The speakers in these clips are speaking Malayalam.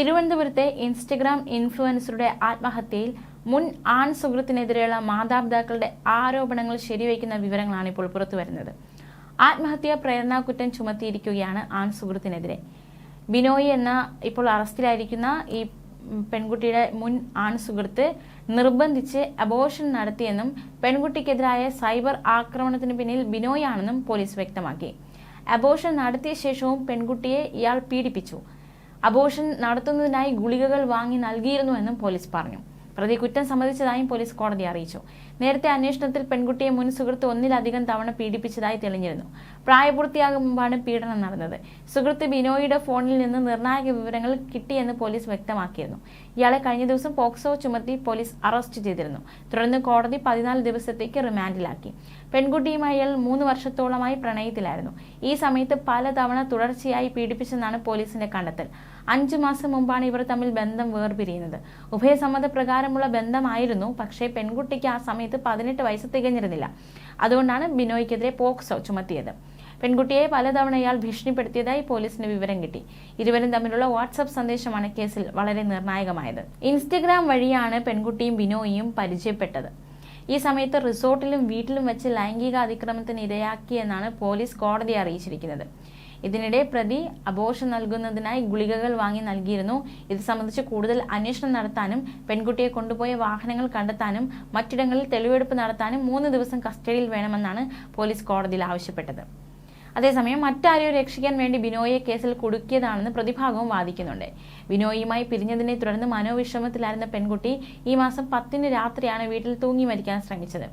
തിരുവനന്തപുരത്തെ ഇൻസ്റ്റഗ്രാം ഇൻഫ്ലുവൻസറുടെ ആത്മഹത്യയിൽ മുൻ ആൺ സുഹൃത്തിനെതിരെയുള്ള മാതാപിതാക്കളുടെ ആരോപണങ്ങൾ ശരിവയ്ക്കുന്ന വിവരങ്ങളാണ് ഇപ്പോൾ പുറത്തു വരുന്നത് ആത്മഹത്യാ പ്രേരണാകുറ്റം ചുമത്തിയിരിക്കുകയാണ് ആൺ സുഹൃത്തിനെതിരെ ബിനോയ് എന്ന ഇപ്പോൾ അറസ്റ്റിലായിരിക്കുന്ന ഈ പെൺകുട്ടിയുടെ മുൻ ആൺ സുഹൃത്ത് നിർബന്ധിച്ച് അബോഷൻ നടത്തിയെന്നും പെൺകുട്ടിക്കെതിരായ സൈബർ ആക്രമണത്തിന് പിന്നിൽ ബിനോയാണെന്നും പോലീസ് വ്യക്തമാക്കി. അബോഷൻ നടത്തിയ ശേഷവും പെൺകുട്ടിയെ ഇയാൾ പീഡിപ്പിച്ചു. അബോഷൻ നടത്തുന്നതിനായി ഗുളികകൾ വാങ്ങി നൽകിയിരുന്നുവെന്നും പോലീസ് പറഞ്ഞു. പ്രതി കുറ്റം സമ്മതിച്ചതായും പോലീസ് കോടതി അറിയിച്ചു. നേരത്തെ അന്വേഷണത്തിൽ പെൺകുട്ടിയെ മുൻ സുഹൃത്ത് ഒന്നിലധികം തവണ പീഡിപ്പിച്ചതായി തെളിഞ്ഞിരുന്നു. പ്രായപൂർത്തിയാകും മുമ്പാണ് പീഡനം നടന്നത്. സുഹൃത്ത് ബിനോയിയുടെ ഫോണിൽ നിന്ന് നിർണായക വിവരങ്ങൾ കിട്ടിയെന്ന് പോലീസ് വ്യക്തമാക്കിയിരുന്നു. ഇയാളെ കഴിഞ്ഞ ദിവസം പോക്സോ ചുമത്തി പോലീസ് അറസ്റ്റ് ചെയ്തിരുന്നു. തുടർന്ന് കോടതി പതിനാല് ദിവസത്തേക്ക് റിമാൻഡിലാക്കി. പെൺകുട്ടിയുമായി ഇയാൾ മൂന്ന് വർഷത്തോളമായി പ്രണയത്തിലായിരുന്നു. ഈ സമയത്ത് പലതവണ തുടർച്ചയായി പീഡിപ്പിച്ചെന്നാണ് പോലീസിന്റെ കണ്ടെത്തൽ. അഞ്ചു മാസം മുമ്പാണ് ഇവർ തമ്മിൽ ബന്ധം വേർപിരിയുന്നത്. ഉഭയസമ്മത പ്രകാരമുള്ള ബന്ധമായിരുന്നു പക്ഷേ പെൺകുട്ടിക്ക് ആ സമയത്ത് പതിനെട്ട് വയസ്സ് തികഞ്ഞിരുന്നില്ല. അതുകൊണ്ടാണ് ബിനോയ്ക്കെതിരെ പോക്സോ ചുമത്തിയത്. പെൺകുട്ടിയെ പലതവണ ഇയാൾ ഭീഷണിപ്പെടുത്തിയതായി പോലീസിന് വിവരം കിട്ടി. ഇരുവരും തമ്മിലുള്ള വാട്സപ്പ് സന്ദേശമാണ് കേസിൽ വളരെ നിർണായകമായത്. ഇൻസ്റ്റഗ്രാം വഴിയാണ് പെൺകുട്ടിയും ബിനോയിയും പരിചയപ്പെട്ടത്. ഈ സമയത്ത് റിസോർട്ടിലും വീട്ടിലും വെച്ച് ലൈംഗിക അതിക്രമത്തിന് ഇരയാക്കിയെന്നാണ് പോലീസ് കോടതിയെ അറിയിച്ചിരിക്കുന്നത്. ഇതിനിടെ പ്രതി അപോഷം നൽകുന്നതിനായി ഗുളികകൾ വാങ്ങി നൽകിയിരുന്നു. ഇത് സംബന്ധിച്ച് കൂടുതൽ അന്വേഷണം നടത്താനും പെൺകുട്ടിയെ കൊണ്ടുപോയ വാഹനങ്ങൾ കണ്ടെത്താനും മറ്റിടങ്ങളിൽ തെളിവെടുപ്പ് നടത്താനും മൂന്ന് ദിവസം കസ്റ്റഡിയിൽ വേണമെന്നാണ് പോലീസ് കോടതിയിൽ ആവശ്യപ്പെട്ടത്. അതേസമയം മറ്റാരെയോ രക്ഷിക്കാൻ വേണ്ടി ബിനോയെ കേസിൽ കുടുക്കിയതാണെന്ന് പ്രതിഭാഗവും വാദിക്കുന്നുണ്ട്. ബിനോയുമായി പിരിഞ്ഞതിനെ തുടർന്ന് മനോവിഷമത്തിലായിരുന്ന പെൺകുട്ടി ഈ മാസം പത്തിന് രാത്രിയാണ് വീട്ടിൽ തൂങ്ങി മരിക്കാൻ ശ്രമിച്ചത്.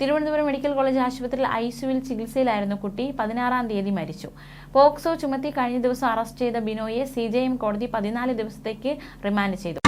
തിരുവനന്തപുരം മെഡിക്കൽ കോളേജ് ആശുപത്രിയിൽ ഐസിയുവിൽ ചികിത്സയിലായിരുന്നു കുട്ടി. പതിനാറാം തീയതി മരിച്ചു. പോക്സോ ചുമത്തി കഴിഞ്ഞ ദിവസം അറസ്റ്റ് ചെയ്ത ബിനോയെ സി കോടതി പതിനാല് ദിവസത്തേക്ക് റിമാൻഡ് ചെയ്തു.